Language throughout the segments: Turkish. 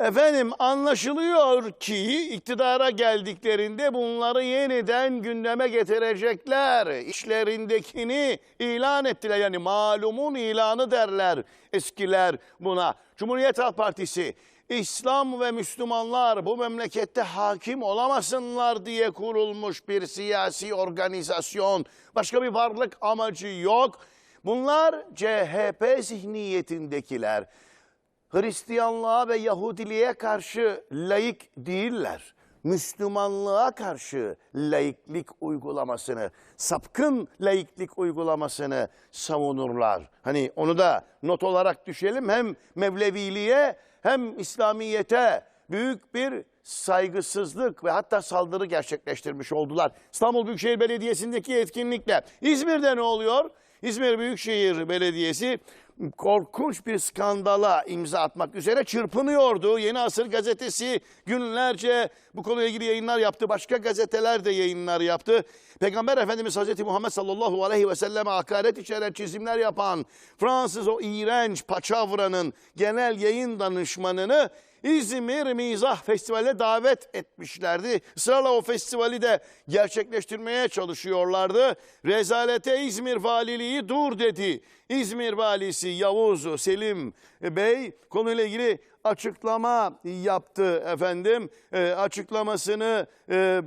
Efendim anlaşılıyor ki iktidara geldiklerinde bunları yeniden gündeme getirecekler. İşlerindekini ilan ettiler yani malumun ilanı derler eskiler buna. Cumhuriyet Halk Partisi İslam ve Müslümanlar bu memlekette hakim olamasınlar diye kurulmuş bir siyasi organizasyon. Başka bir varlık amacı yok. Bunlar CHP zihniyetindekiler. Hristiyanlığa ve Yahudiliğe karşı layık değiller. Müslümanlığa karşı laiklik uygulamasını, sapkın laiklik uygulamasını savunurlar. Hani onu da not olarak düşelim hem Mevleviliğe hem İslamiyete büyük bir saygısızlık ve hatta saldırı gerçekleştirmiş oldular. İstanbul Büyükşehir Belediyesi'ndeki etkinlikle. İzmir'de ne oluyor? İzmir Büyükşehir Belediyesi korkunç bir skandala imza atmak üzere çırpınıyordu. Yeni Asır gazetesi günlerce bu konuyla ilgili yayınlar yaptı. Başka gazeteler de yayınlar yaptı. Peygamber Efendimiz Hazreti Muhammed sallallahu aleyhi ve selleme hakaret içeren çizimler yapan Fransız o iğrenç paçavranın genel yayın danışmanını İzmir Mizah Festivali'ne davet etmişlerdi. Israrla o festivali de gerçekleştirmeye çalışıyorlardı. Rezalete İzmir Valiliği dur dedi. İzmir Valisi Yavuz Selim Bey konuyla ilgili açıklama yaptı efendim. Ee, açıklamasını e,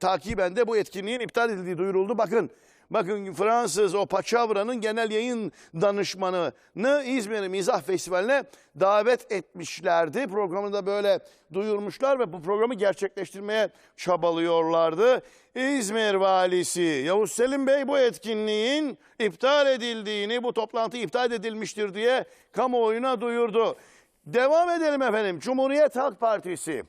takiben de bu etkinliğin iptal edildiği duyuruldu. Bakın Bakın Fransız o Paçavra'nın genel yayın danışmanını İzmir Mizah Festivali'ne davet etmişlerdi. Programı da böyle duyurmuşlar ve bu programı gerçekleştirmeye çabalıyorlardı. İzmir Valisi Yavuz Selim Bey bu etkinliğin iptal edildiğini, bu toplantı iptal edilmiştir diye kamuoyuna duyurdu. Devam edelim efendim. Cumhuriyet Halk Partisi